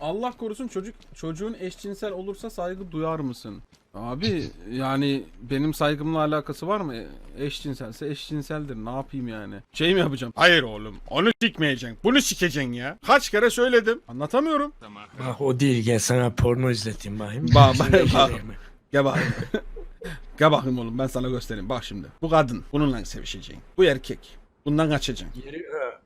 Allah korusun çocuk çocuğun eşcinsel olursa saygı duyar mısın? Abi yani benim saygımla alakası var mı? Eşcinselse eşcinseldir. Ne yapayım yani? Şey mi yapacağım? Hayır oğlum. Onu sikmeyeceksin. Bunu sikeceksin ya. Kaç kere söyledim. Anlatamıyorum. Bak o değil gel sana porno izleteyim bakayım. Ba- Şimdi ba- gel ba- hemen. Gel bakayım. Oğlum ben sana göstereyim. Bak şimdi. Bu kadın. Bununla sevişeceksin. Bu erkek. Bundan kaçacaksın. Geri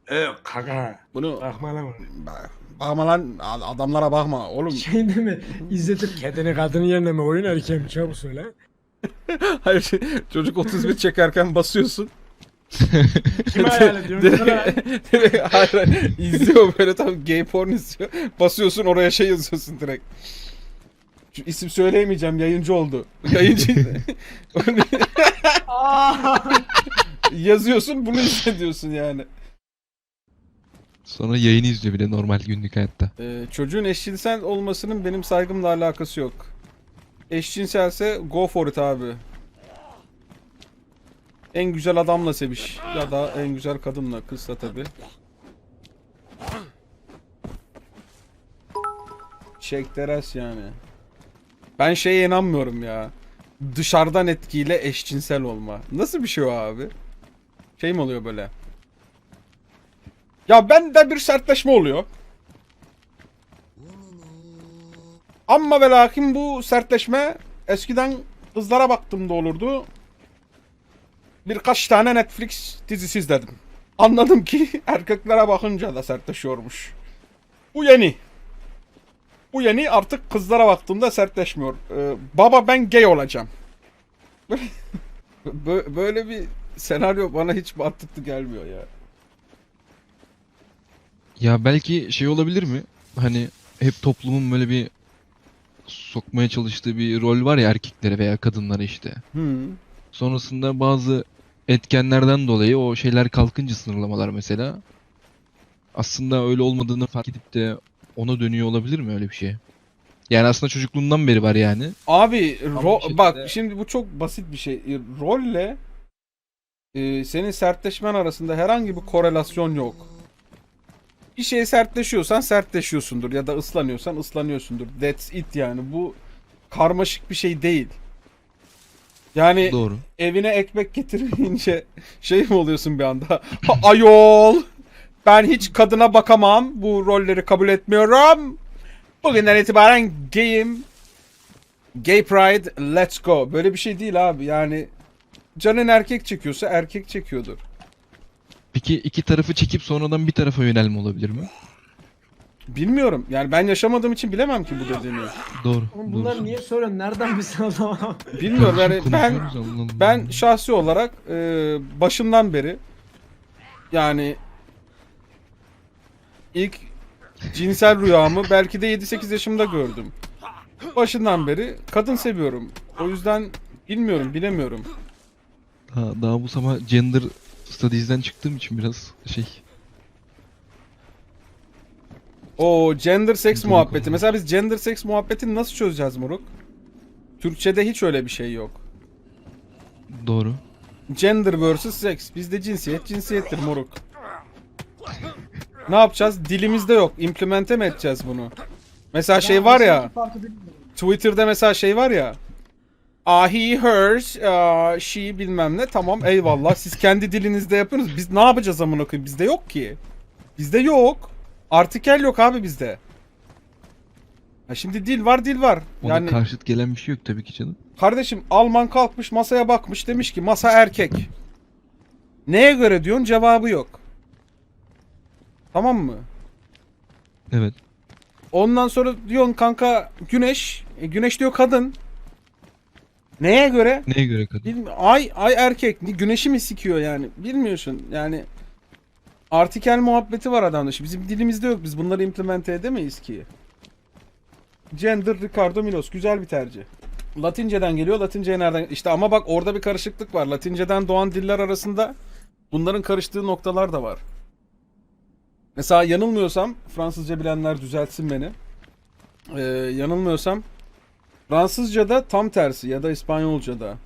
ö, ö kaka. Bunu Bakma lan. Ba- bakma lan ad- adamlara bakma oğlum. Şey değil mi? İzletip kedini kadının yerine mi oyun erkeği mi çabuk söyle. Hayır şey, çocuk 31 çekerken basıyorsun. Kimi hayal ediyorsun? Direkt- direkt- hayır, hayır. izliyor böyle tam gay porn izliyor. Basıyorsun oraya şey yazıyorsun direkt. Şu isim söyleyemeyeceğim yayıncı oldu. Yayıncı. Yazıyorsun bunu hissediyorsun yani. Sonra yayını izliyor bir de normal günlük hayatta. Ee, çocuğun eşcinsel olmasının benim saygımla alakası yok. Eşcinselse go for it abi. En güzel adamla seviş. Ya da en güzel kadınla, kızla tabi. Çekteres yani. Ben şeye inanmıyorum ya. Dışarıdan etkiyle eşcinsel olma. Nasıl bir şey o abi? Şey mi oluyor böyle? Ya bende bir sertleşme oluyor. Ama ve lakin bu sertleşme eskiden kızlara baktığımda olurdu. Birkaç tane Netflix dizisi izledim. Anladım ki erkeklere bakınca da sertleşiyormuş. Bu yeni. Bu yeni artık kızlara baktığımda sertleşmiyor. Ee, baba ben gay olacağım. Bö- Böyle bir senaryo bana hiç mantıklı gelmiyor ya. Ya belki şey olabilir mi? Hani hep toplumun böyle bir sokmaya çalıştığı bir rol var ya erkeklere veya kadınlara işte. Hmm. Sonrasında bazı etkenlerden dolayı o şeyler kalkınca sınırlamalar mesela. Aslında öyle olmadığını fark edip de ona dönüyor olabilir mi öyle bir şey? Yani aslında çocukluğundan beri var yani. Abi ro- şekilde- bak şimdi bu çok basit bir şey. Rolle e, senin sertleşmen arasında herhangi bir korelasyon yok. Bir şeye sertleşiyorsan sertleşiyorsundur ya da ıslanıyorsan ıslanıyorsundur. That's it yani. Bu karmaşık bir şey değil. Yani Doğru. evine ekmek getirmeyince şey mi oluyorsun bir anda? Ha, Ayol! Ben hiç kadına bakamam. Bu rolleri kabul etmiyorum. Bugünden itibaren gayim. Gay Pride let's go. Böyle bir şey değil abi. Yani canın erkek çekiyorsa erkek çekiyordur. Peki iki tarafı çekip sonradan bir tarafa yönelme olabilir mi? Bilmiyorum. Yani ben yaşamadığım için bilemem ki bu dediğini. Doğru. Oğlum doğru. bunları niye soruyorsun? Nereden bilsin o zaman? Bilmiyorum yani ben ben şahsi olarak e, başından beri yani ilk cinsel rüyamı belki de 7-8 yaşımda gördüm. Başından beri kadın seviyorum. O yüzden bilmiyorum, bilemiyorum. Daha, daha bu sabah gender studies'den çıktığım için biraz şey. O gender seks Dur muhabbeti. bakalım. Mesela biz gender seks muhabbetini nasıl çözeceğiz Moruk? Türkçede hiç öyle bir şey yok. Doğru. Gender versus sex. Bizde cinsiyet cinsiyettir moruk. Ne yapacağız? Dilimizde yok. İmplemente mi edeceğiz bunu? Mesela şey var ya. Twitter'da mesela şey var ya. Ah he hers, ah, she bilmem ne. Tamam eyvallah. Siz kendi dilinizde yapıyorsunuz. Biz ne yapacağız amına koyayım? Bizde yok ki. Bizde yok. Artikel yok abi bizde. Ha şimdi dil var dil var. Ona Yani karşıt gelen bir şey yok tabii ki canım. Kardeşim Alman kalkmış masaya bakmış demiş ki masa erkek. Neye göre diyorsun cevabı yok. Tamam mı? Evet. Ondan sonra diyorsun kanka güneş. E, güneş diyor kadın. Neye göre? Neye göre kadın? Bilmi- ay ay erkek. Güneşi mi sikiyor yani? Bilmiyorsun. Yani artikel muhabbeti var adamda. Şimdi Bizim dilimizde yok. Biz bunları implemente edemeyiz ki. Gender Ricardo Milos. Güzel bir tercih. Latinceden geliyor. Latinceye nereden? İşte ama bak orada bir karışıklık var. Latinceden doğan diller arasında bunların karıştığı noktalar da var. Mesela yanılmıyorsam Fransızca bilenler düzeltsin beni. Ee, yanılmıyorsam Fransızca'da tam tersi ya da İspanyolca'da.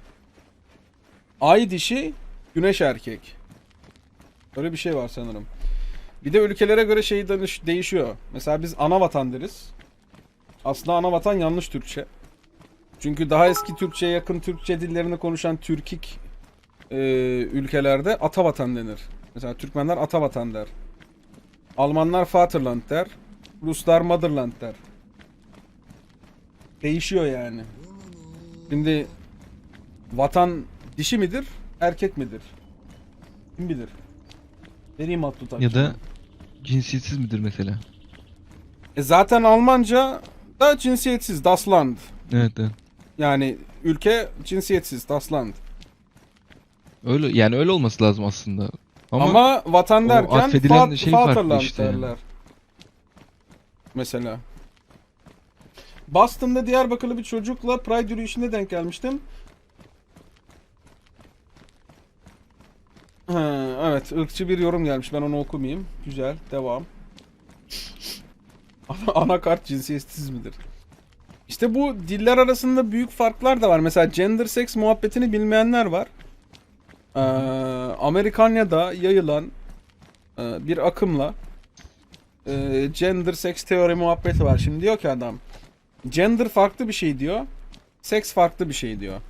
Ay dişi, güneş erkek. Öyle bir şey var sanırım. Bir de ülkelere göre şey değişiyor. Mesela biz ana vatan deriz. Aslında ana vatan yanlış Türkçe. Çünkü daha eski Türkçe'ye yakın Türkçe dillerini konuşan Türkik e, ülkelerde ata vatan denir. Mesela Türkmenler ata vatan der. Almanlar Vaterland der. Ruslar Motherland der. Değişiyor yani. Şimdi vatan dişi midir, erkek midir? Kim bilir? Vereyim Abdültak. Ya da cinsiyetsiz midir mesela? E zaten Almanca da cinsiyetsiz, Das Land. Evet evet. Yani ülke cinsiyetsiz, Das Land. Öyle yani öyle olması lazım aslında. Ama, Ama, vatan derken şey Vaterland işte. derler. Mesela. Boston'da Diyarbakırlı bir çocukla Pride yürüyüşünde denk gelmiştim. Ha, evet, ırkçı bir yorum gelmiş. Ben onu okumayayım. Güzel, devam. Ana- Anakart cinsiyetsiz midir? İşte bu diller arasında büyük farklar da var. Mesela gender sex muhabbetini bilmeyenler var. Ee, Amerikanya'da yayılan e, bir akımla e, gender sex teori muhabbeti var. Şimdi diyor ki adam gender farklı bir şey diyor. Seks farklı bir şey diyor.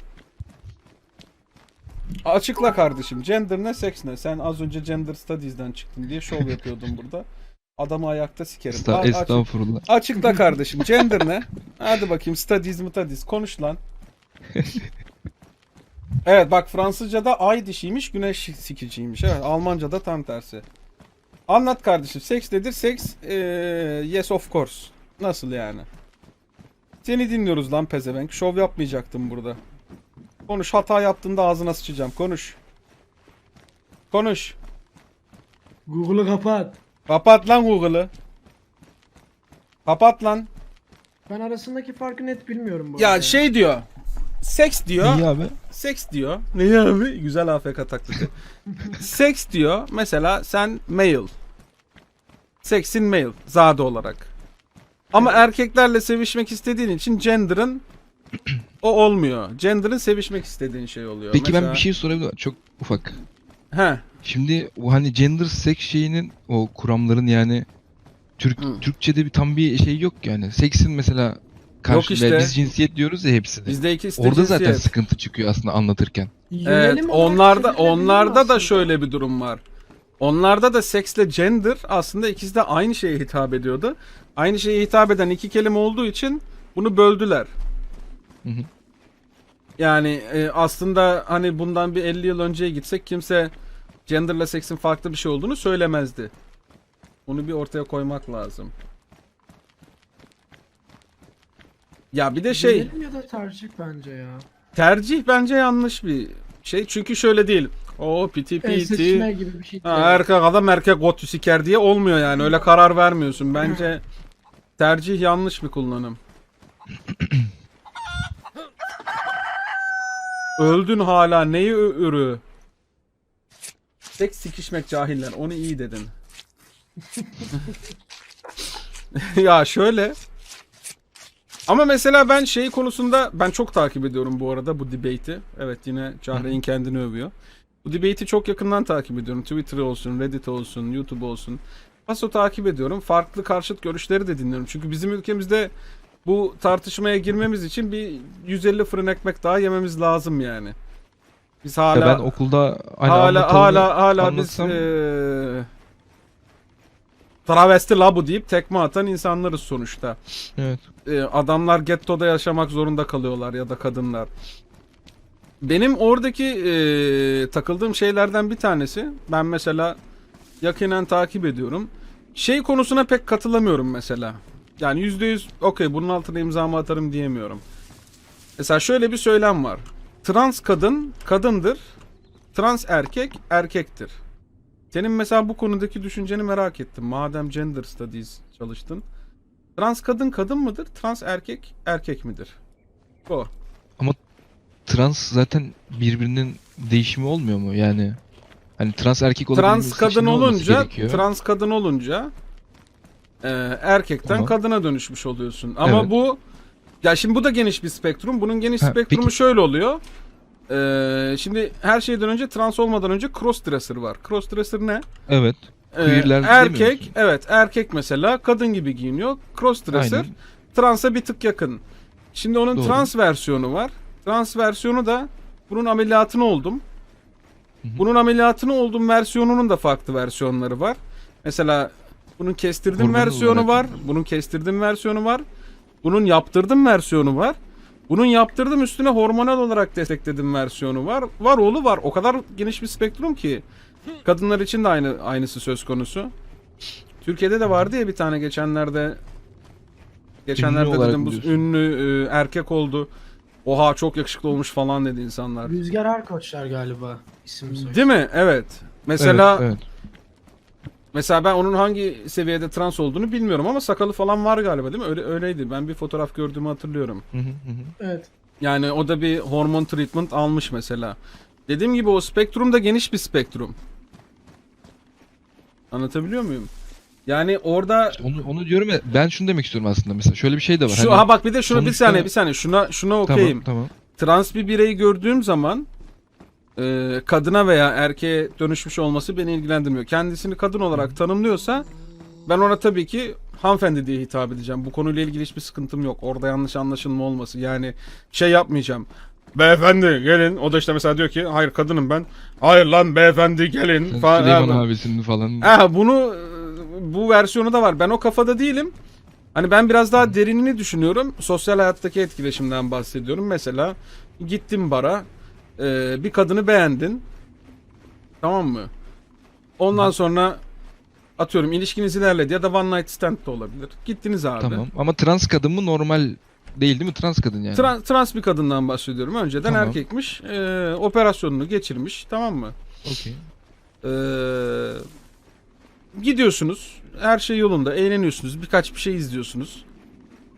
Açıkla kardeşim. Gender ne, seks ne? Sen az önce Gender Studies'den çıktın diye şov yapıyordun burada. Adamı ayakta sikerim. Esta- A- açık- estağfurullah. Açıkla kardeşim. Gender ne? Hadi bakayım studies mi studies. Konuş lan. evet bak Fransızca'da ay dişiymiş, güneş sikiciymiş. Evet Almanca'da tam tersi. Anlat kardeşim. Seks nedir? Seks eee, yes of course. Nasıl yani? Seni dinliyoruz lan pezevenk. Şov yapmayacaktım burada. Konuş. Hata yaptığında ağzına sıçacağım. Konuş. Konuş. Google'u kapat. Kapat lan Google'ı. Kapat lan. Ben arasındaki farkı net bilmiyorum bu Ya arada. şey diyor. Seks diyor. İyi abi. Seks diyor. Ne abi? Güzel AFK taklidi. Seks diyor. Mesela sen male. Seksin male. Zade olarak. Ama erkeklerle sevişmek istediğin için gender'ın o olmuyor. Gender'ın sevişmek istediğin şey oluyor. Peki ben Mesela- bir şey sorabilir miyim? Çok ufak. He. Şimdi o hani gender sex şeyinin o kuramların yani Türk Hı. Türkçe'de bir tam bir şey yok yani. Seksin mesela karşı işte. biz cinsiyet diyoruz ya hepsi de. Bizde de Orada zaten cinsiyet. sıkıntı çıkıyor aslında anlatırken. Evet, onlarda onlarda da şöyle bir durum var. Onlarda da seksle gender aslında ikisi de aynı şeye hitap ediyordu. Aynı şeye hitap eden iki kelime olduğu için bunu böldüler. Hı hı. Yani e, aslında hani bundan bir 50 yıl önceye gitsek kimse genderla seksin farklı bir şey olduğunu söylemezdi. Bunu bir ortaya koymak lazım. Ya bir de şey Yönelim ya da tercih bence ya. tercih bence yanlış bir şey. Çünkü şöyle değil. O piti El piti. gibi bir şey. Ha, erkek adam erkek gotu siker diye olmuyor yani. Öyle karar vermiyorsun. Bence tercih yanlış bir kullanım. Öldün hala neyi ürü? Tek sikişmek cahiller. Onu iyi dedin. ya şöyle. Ama mesela ben şey konusunda ben çok takip ediyorum bu arada bu debate'i. Evet yine Cahreyn kendini övüyor. Bu debate'i çok yakından takip ediyorum. Twitter olsun, Reddit olsun, YouTube olsun. Paso takip ediyorum. Farklı karşıt görüşleri de dinliyorum. Çünkü bizim ülkemizde bu tartışmaya girmemiz için bir 150 fırın ekmek daha yememiz lazım yani. Biz hala Ya ben okulda hani hala hala hala biz anlatsam- eee travesti la bu deyip tekme atan insanlarız sonuçta. Evet. e, adamlar gettoda yaşamak zorunda kalıyorlar ya da kadınlar. Benim oradaki e, takıldığım şeylerden bir tanesi ben mesela yakinen takip ediyorum. Şey konusuna pek katılamıyorum mesela. Yani %100 okey bunun altına imzamı atarım diyemiyorum. Mesela şöyle bir söylem var. Trans kadın kadındır. Trans erkek erkektir. Senin mesela bu konudaki düşünceni merak ettim. Madem gender studies çalıştın. Trans kadın kadın mıdır? Trans erkek erkek midir? Bu. Trans zaten birbirinin değişimi olmuyor mu yani? Hani trans erkek Trans için kadın ne olması olunca gerekiyor? trans kadın olunca e, erkekten Tamam. kadına dönüşmüş oluyorsun. Ama Evet. bu ya şimdi bu da geniş bir spektrum. Bunun geniş Ha, spektrumu peki. şöyle oluyor. E, şimdi her şeyden önce trans olmadan önce crossdresser var. Crossdresser ne? Evet. Queerler demiyor erkek, musun? evet erkek mesela kadın gibi giyiniyor. Crossdresser. Aynen. Transa bir tık yakın. Şimdi onun Doğru. trans versiyonu var. Trans versiyonu da bunun ameliyatını oldum. Bunun ameliyatını oldum versiyonunun da farklı versiyonları var. Mesela bunun kestirdim versiyonu olarak var. Bunun kestirdim versiyonu var. Bunun yaptırdım versiyonu var. Bunun yaptırdım üstüne hormonal olarak destekledim versiyonu var. Var oğlu var. O kadar geniş bir spektrum ki. Kadınlar için de aynı aynısı söz konusu. Türkiye'de de vardı ya bir tane geçenlerde geçenlerde olarak dedim bu diyorsun? ünlü e, erkek oldu. Oha çok yakışıklı olmuş falan dedi insanlar. Rüzgar Erkoçlar galiba isim soy. Değil mi? Evet. Mesela Evet, evet. mesela ben onun hangi seviyede trans olduğunu bilmiyorum ama sakalı falan var galiba değil mi? Öyle öyleydi. Ben bir fotoğraf gördüğümü hatırlıyorum. Hı hı hı hı. Evet. Yani o da bir hormon treatment almış mesela. Dediğim gibi o spektrum da geniş bir spektrum. Anlatabiliyor muyum? Yani orada Onu, onu diyorum ya ben şunu demek istiyorum aslında mesela şöyle bir şey de var. şu hani, ha bak bir de şunu bir sonuçta- saniye bir saniye şuna şuna okeyim. Tamam tamam. Trans bir bireyi gördüğüm zaman e, kadına veya erkeğe dönüşmüş olması beni ilgilendirmiyor. Kendisini kadın olarak tanımlıyorsa ben ona tabii ki hanımefendi diye hitap edeceğim. Bu konuyla ilgili hiçbir sıkıntım yok. Orada yanlış anlaşılma olması. Yani şey yapmayacağım. Beyefendi gelin. O da işte mesela diyor ki hayır kadınım ben. Hayır lan beyefendi gelin. Sen falan. Süleyman abisinin falan. Ha, bunu bu versiyonu da var. Ben o kafada değilim. Hani ben biraz daha derinini düşünüyorum. Sosyal hayattaki etkileşimden bahsediyorum. Mesela gittin bara, e, bir kadını beğendin. Tamam mı? Ondan sonra atıyorum ilişkiniz ilerledi ya da one night stand de olabilir. Gittiniz abi. Tamam. Ama trans kadın mı normal değil değil mi? Trans kadın yani. Tra- trans bir kadından bahsediyorum. Önceden Tamam. erkekmiş. e, operasyonunu geçirmiş. Tamam mı? Okey. Ee, gidiyorsunuz. Her şey yolunda. Eğleniyorsunuz. Birkaç bir şey izliyorsunuz.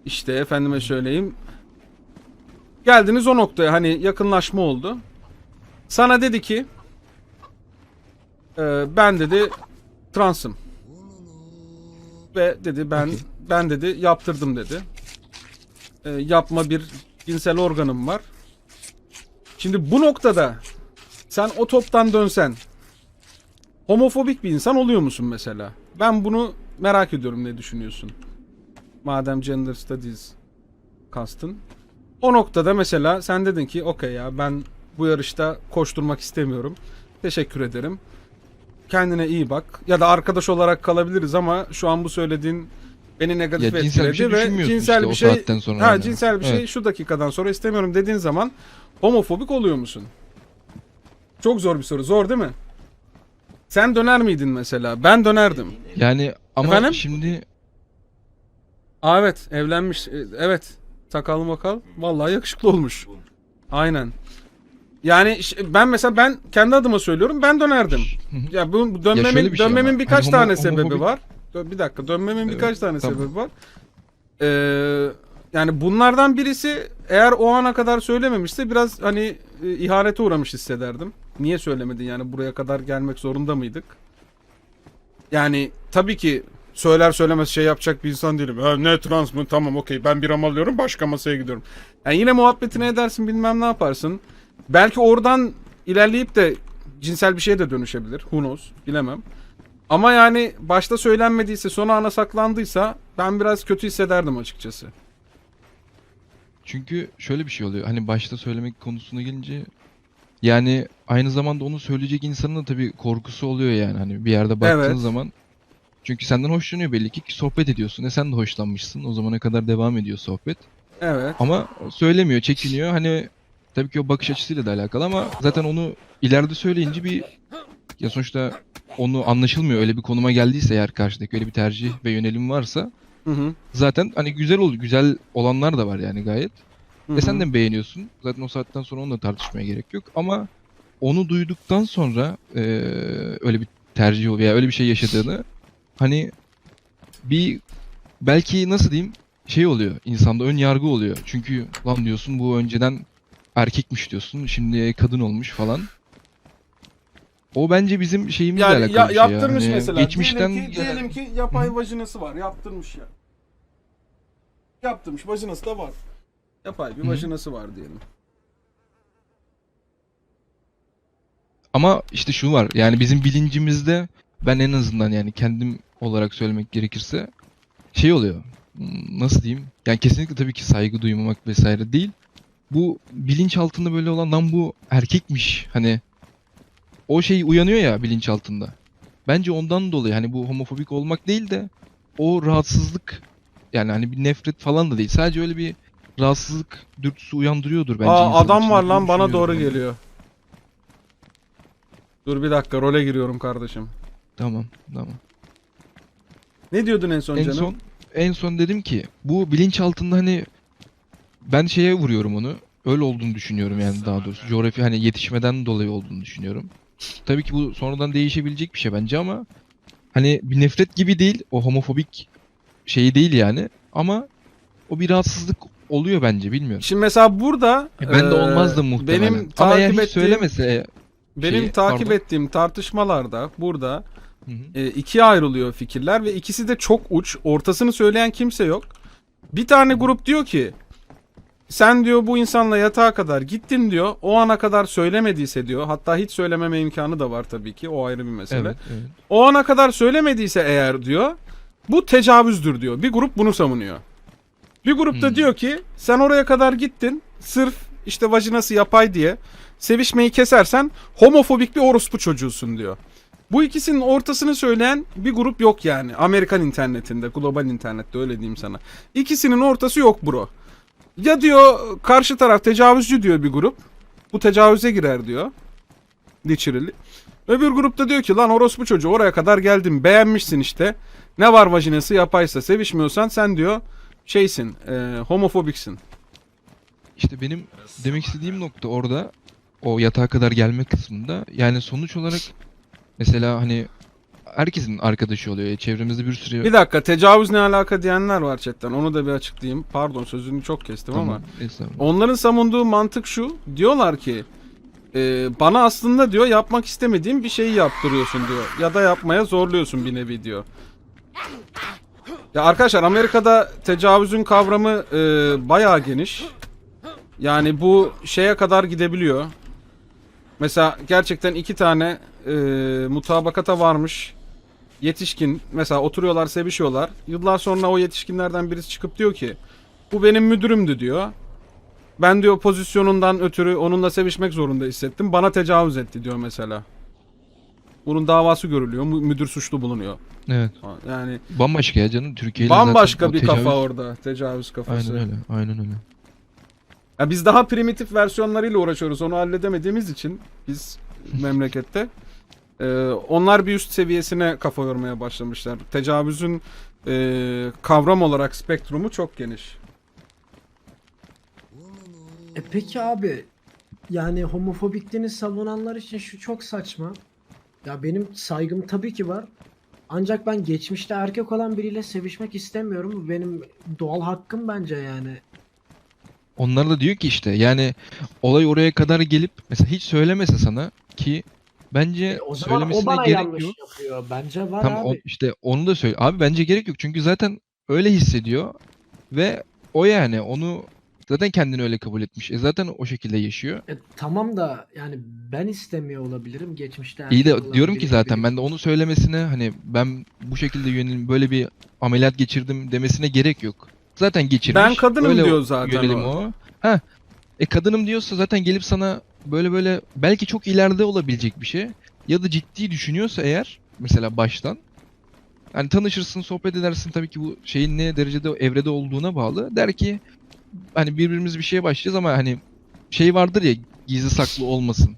İşte efendime söyleyeyim. Geldiniz o noktaya. Hani yakınlaşma oldu. Sana dedi ki "Ee, ben dedi transım. Ve dedi ben ben dedi yaptırdım dedi. Ee, yapma bir cinsel organım var. Şimdi bu noktada sen o toptan dönsen homofobik bir insan oluyor musun mesela? Ben bunu merak ediyorum ne düşünüyorsun? Madem gender studies kastın. O noktada mesela sen dedin ki okey ya ben bu yarışta koşturmak istemiyorum. Teşekkür ederim. Kendine iyi bak. Ya da arkadaş olarak kalabiliriz ama şu an bu söylediğin beni negatif Ya cinsel bir şey etkiledi ve cinsel işte bir şey sonra. ha yani. cinsel bir şey Evet. şu dakikadan sonra istemiyorum dediğin zaman homofobik oluyor musun? Çok zor bir soru. Zor değil mi? Sen döner miydin mesela? Ben dönerdim. Yani ama Efendim? şimdi Aa, evet evlenmiş. E, Evet. Sakal makal. Vallahi yakışıklı olmuş. Aynen. Yani ş- ben mesela ben kendi adıma söylüyorum ben dönerdim. Ya bu dönmemin şöyle bir şey dönmemin ama, birkaç hani tane homo- sebebi homofobik- var. Dö- Bir dakika dönmemin birkaç tane tamam. sebebi var. Ee, yani bunlardan birisi eğer o ana kadar söylememişse biraz hani e, ihanete uğramış hissederdim. Niye söylemedin yani buraya kadar gelmek zorunda mıydık? Yani tabii ki söyler söylemez şey yapacak bir insan değilim. Ha, ne trans mı? Tamam okey ben bir alıyorum başka masaya gidiyorum. Yani yine muhabbetini edersin bilmem ne yaparsın. Belki oradan ilerleyip de cinsel bir şeye de dönüşebilir. Who knows? Bilemem. Ama yani başta söylenmediyse son ana saklandıysa ben biraz kötü hissederdim açıkçası. çünkü şöyle bir şey oluyor. Hani başta söylemek konusuna gelince yani aynı zamanda onu söyleyecek insanın da tabii korkusu oluyor yani. Hani bir yerde baktığın Evet. zaman çünkü senden hoşlanıyor belli ki ki sohbet ediyorsun. E sen de hoşlanmışsın. O zamana kadar devam ediyor sohbet. Evet. Ama söylemiyor, çekiniyor. Hani tabii ki o bakış açısıyla da alakalı ama zaten onu ileride söyleyince bir ya sonuçta onu anlaşılmıyor. Öyle bir konuma geldiyse eğer karşıdaki öyle bir tercih ve yönelim varsa Hı hı. zaten hani güzel ol güzel olanlar da var yani gayet. Hı Ve sen de beğeniyorsun. Zaten o saatten sonra onunla tartışmaya gerek yok. Ama onu duyduktan sonra eee, öyle bir tercih veya öyle bir şey yaşadığını hani bir belki nasıl diyeyim şey oluyor insanda ön yargı oluyor. Çünkü lan diyorsun bu önceden erkekmiş diyorsun şimdi kadın olmuş falan. O bence bizim şeyimizle Yani alakalı ya, bir şey ya. yaptırmış Hani mesela. Geçmişten diyelim ki, diyelim ki yapay vajinası var. Yaptırmış ya. Yaptırmış. Vajinası da var. Yapay bir vajinası var diyelim. Ama işte şu var yani bizim bilincimizde ben en azından yani kendim olarak söylemek gerekirse şey oluyor. Nasıl diyeyim? Yani kesinlikle tabii ki saygı duymamak vesaire değil. Bu bilinç altında böyle olan lan bu erkekmiş. Hani o şey uyanıyor ya bilinç altında. Bence ondan dolayı hani bu homofobik olmak değil de o rahatsızlık yani hani bir nefret falan da değil. Sadece öyle bir rahatsızlık dürtüsü uyandırıyordur bence. Aa insanın adam içinde. var lan bana düşünüyorum doğru ben. geliyor. Dur bir dakika role giriyorum kardeşim. Tamam tamam. Ne diyordun en son en canım? son en son dedim ki bu bilinç altında hani ben şeye vuruyorum onu. Öyle olduğunu düşünüyorum yani daha doğrusu. Coğrafi hani yetişmeden dolayı olduğunu düşünüyorum. Tabii ki bu sonradan değişebilecek bir şey bence ama hani bir nefret gibi değil. O homofobik şey değil yani. Ama o bir rahatsızlık oluyor bence bilmiyorum. Şimdi mesela burada E, ben de eee, olmazdı muhtemelen. Benim ama eğer takip hiç ettiğim söylemese benim şeyi, takip pardon. ettiğim tartışmalarda burada Hı hı. e, ikiye ayrılıyor fikirler ve ikisi de çok uç. Ortasını söyleyen kimse yok. Bir tane grup diyor ki sen diyor bu insanla yatağa kadar gittin diyor. O ana kadar söylemediyse diyor. Hatta hiç söylememe imkanı da var tabii ki. O ayrı bir mesele. Evet, evet. O ana kadar söylemediyse eğer diyor. Bu tecavüzdür diyor. Bir grup bunu savunuyor. Bir grup da Hmm. diyor ki sen oraya kadar gittin. Sırf işte vajinası yapay diye sevişmeyi kesersen homofobik bir orospu çocuğusun diyor. Bu ikisinin ortasını söyleyen bir grup yok yani. Amerikan internetinde, global internette öyle diyeyim sana. İkisinin ortası yok bro. Ya diyor karşı taraf tecavüzcü diyor bir grup. Bu tecavüze girer diyor. Literally. Öbür grupta diyor ki lan orospu çocuğu oraya kadar geldim beğenmişsin işte. Ne var vajinası yapaysa sevişmiyorsan sen diyor şeysin e, homofobiksin. İşte benim demek istediğim nokta orada o yatağa kadar gelme kısmında yani sonuç olarak mesela hani herkesin arkadaşı oluyor. Çevremizde bir sürü Bir dakika tecavüz ne alaka diyenler var chatten onu da bir açıklayayım. Pardon sözünü çok kestim ama. Tamam, estağfurullah. Onların savunduğu mantık şu. Diyorlar ki e, bana aslında diyor yapmak istemediğim bir şeyi yaptırıyorsun diyor. Ya da yapmaya zorluyorsun bir nevi diyor. Ya arkadaşlar Amerika'da tecavüzün kavramı e, bayağı geniş. Yani bu şeye kadar gidebiliyor. Mesela gerçekten iki tane e, mutabakata varmış yetişkin mesela oturuyorlar sevişiyorlar. Yıllar sonra o yetişkinlerden birisi çıkıp diyor ki bu benim müdürümdü diyor. Ben diyor pozisyonundan ötürü onunla sevişmek zorunda hissettim. Bana tecavüz etti diyor mesela. Bunun davası görülüyor. mü- Müdür suçlu bulunuyor. Evet. Yani Bambaşka ya canım. Türkiye ile zaten bambaşka bir tecavüz- kafa orada. Tecavüz kafası. Aynen öyle. Aynen öyle. Ya biz daha primitif versiyonlarıyla uğraşıyoruz. Onu halledemediğimiz için biz memlekette. Ee, onlar bir üst seviyesine kafa yormaya başlamışlar. Tecavüzün e, kavram olarak spektrumu çok geniş. E peki abi yani homofobikliğini savunanlar için şu çok saçma. Ya benim saygım tabii ki var. Ancak ben geçmişte erkek olan biriyle sevişmek istemiyorum. Bu benim doğal hakkım bence yani. Onlar da diyor ki işte yani olay oraya kadar gelip mesela hiç söylemese sana ki bence E o zaman o söylemesine bana gerek yanlış yok. yapıyor. Bence var Tam abi. o, işte onu da söyle. Abi bence gerek yok. Çünkü zaten öyle hissediyor ve o yani onu zaten kendini öyle kabul etmiş. E zaten o şekilde yaşıyor. E, tamam da yani ben istemiyor olabilirim geçmişte. İyi de diyorum ki zaten ben birlikte- de onu söylemesine hani ben bu şekilde yönelim böyle bir ameliyat geçirdim demesine gerek yok. Zaten geçirmiş. Ben kadınım öyle diyor zaten yönelim o. o. Ha. E kadınım diyorsa zaten gelip sana böyle böyle belki çok ileride olabilecek bir şey ya da ciddi düşünüyorsa eğer mesela baştan hani tanışırsın, sohbet edersin tabii ki bu şeyin ne derecede evrede olduğuna bağlı. Der ki hani birbirimiz bir şeye başlayacağız ama hani şey vardır ya gizli saklı olmasın.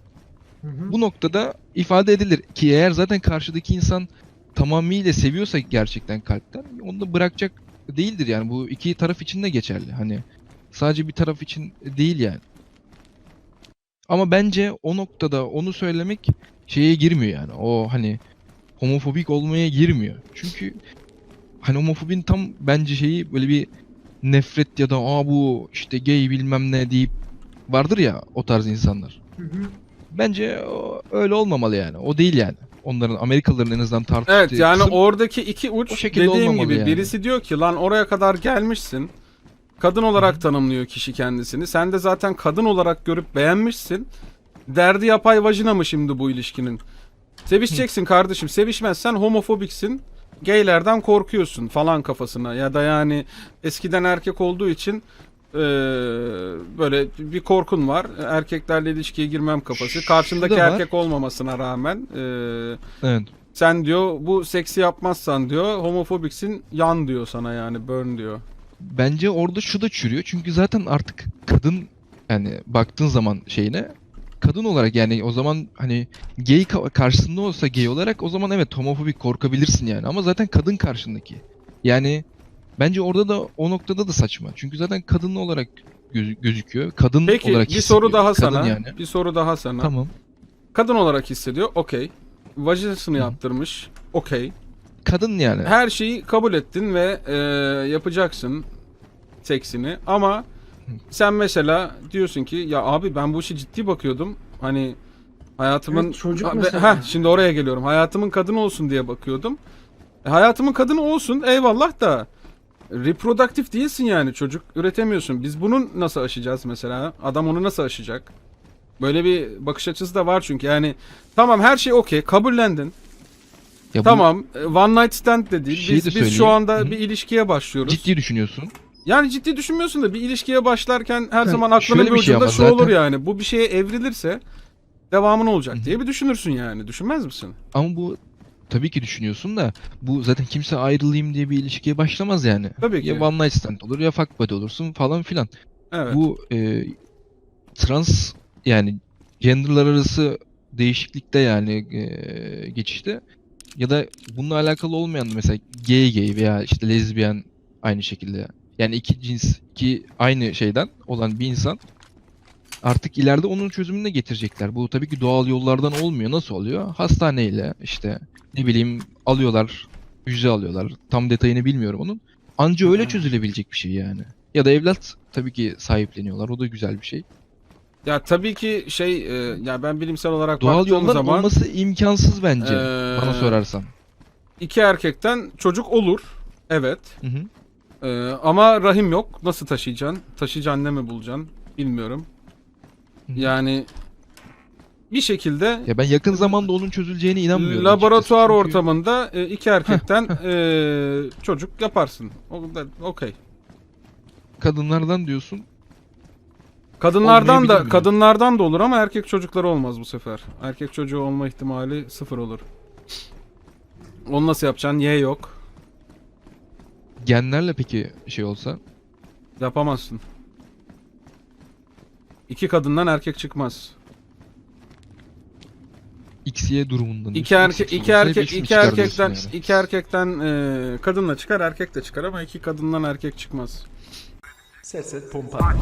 Hı hı. Bu noktada ifade edilir ki eğer zaten karşıdaki insan tamamıyla seviyorsa gerçekten kalpten onu da bırakacak değildir yani bu iki taraf için de geçerli hani sadece bir taraf için değil yani. Ama bence o noktada onu söylemek şeye girmiyor yani o hani homofobik olmaya girmiyor. Çünkü hani homofobin tam bence şeyi böyle bir nefret ya da aa bu işte gay bilmem ne deyip vardır ya o tarz insanlar. Hı hı. Bence o, öyle olmamalı yani. O değil yani. Onların Amerikalıların en azından tartıştığı Evet yani kısım- oradaki iki uç dediğim gibi yani. birisi diyor ki lan oraya kadar gelmişsin. Kadın olarak tanımlıyor kişi kendisini. Sen de zaten kadın olarak görüp beğenmişsin. Derdi yapay vajina mı şimdi bu ilişkinin? Sevişeceksin kardeşim. Sevişmezsen homofobiksin. Gaylerden korkuyorsun falan kafasına. Ya da yani eskiden erkek olduğu için eee, böyle bir korkun var. Erkeklerle ilişkiye girmem kafası. Karşındaki var. erkek olmamasına rağmen eee, Evet. sen diyor bu seksi yapmazsan diyor homofobiksin yan diyor sana yani burn diyor. Bence orada şu da çürüyor. Çünkü zaten artık kadın yani baktığın zaman şeyine kadın olarak yani o zaman hani gay ka- karşısında olsa gay olarak o zaman evet homofobik korkabilirsin yani ama zaten kadın karşındaki. Yani bence orada da o noktada da saçma. Çünkü zaten kadın olarak göz- gözüküyor. Kadın Peki olarak bir soru hissediyor. daha Kadın sana. yani. Bir soru daha sana. Tamam. Kadın olarak hissediyor. Okey. Vajinasını Hı. yaptırmış. Okey. Kadın yani. Her şeyi kabul ettin ve e, yapacaksın seksini ama sen mesela diyorsun ki ya abi ben bu işi ciddi bakıyordum. Hani hayatımın Evet, çocuk Ha, mesela. heh, şimdi oraya geliyorum. Hayatımın kadını olsun diye bakıyordum. E, hayatımın kadını olsun eyvallah da reproduktif değilsin yani çocuk üretemiyorsun. Biz bunu nasıl aşacağız mesela? Adam onu nasıl aşacak? Böyle bir bakış açısı da var çünkü yani tamam her şey okey kabullendin. Ya bu Tamam e, one night stand de değil. Şeyi biz, de biz söyleyeyim. şu anda Hı hı. bir ilişkiye başlıyoruz. ciddi düşünüyorsun. Yani ciddi düşünmüyorsun da bir ilişkiye başlarken her Ha, zaman aklına şöyle bir şey ucunda ama şu olur zaten- yani. Bu bir şeye evrilirse devamı ne olacak diye bir düşünürsün yani. Düşünmez misin? Ama bu tabii ki düşünüyorsun da bu zaten kimse ayrılayım diye bir ilişkiye başlamaz yani. Tabii ki. Ya one night stand olur ya fuck buddy olursun falan filan. Evet. Bu e, trans yani genderlar arası değişiklikte yani e, geçişte ya da bununla alakalı olmayan mesela gay gay veya işte lezbiyen aynı şekilde yani iki cins iki aynı şeyden olan bir insan artık ileride onun çözümünü de getirecekler. Bu tabii ki doğal yollardan olmuyor. Nasıl oluyor? Hastaneyle işte ne bileyim alıyorlar, hücre alıyorlar. Tam detayını bilmiyorum onun. Anca öyle çözülebilecek bir şey yani. Ya da evlat tabii ki sahipleniyorlar. O da güzel bir şey. Ya tabii ki şey e, ya ben bilimsel olarak Doğal yollar zaman olması imkansız bence. Ee, Bana sorarsan. iki erkekten çocuk olur. Evet. Hı hı. E, ama rahim yok. Nasıl taşıyacaksın? Taşıyıcı anne mi bulacaksın? Bilmiyorum. Yani bir şekilde Ya ben yakın zamanda onun çözüleceğine inanmıyorum. laboratuvar açıkçası. Çünkü ortamında e, iki erkekten e, çocuk yaparsın. O da okey. kadınlardan diyorsun. Kadınlardan da kadınlardan da olur ama erkek çocukları olmaz bu sefer. Erkek çocuğu olma ihtimali sıfır olur. Onu nasıl yapacaksın? Y yok. Genlerle peki şey olsa Yapamazsın. İki kadından erkek çıkmaz. XY durumundan. İki erkek iki erkek iki erkekten yani. iki erkekten e, kadınla çıkar erkek de çıkar ama iki kadından erkek çıkmaz. Set set pompa.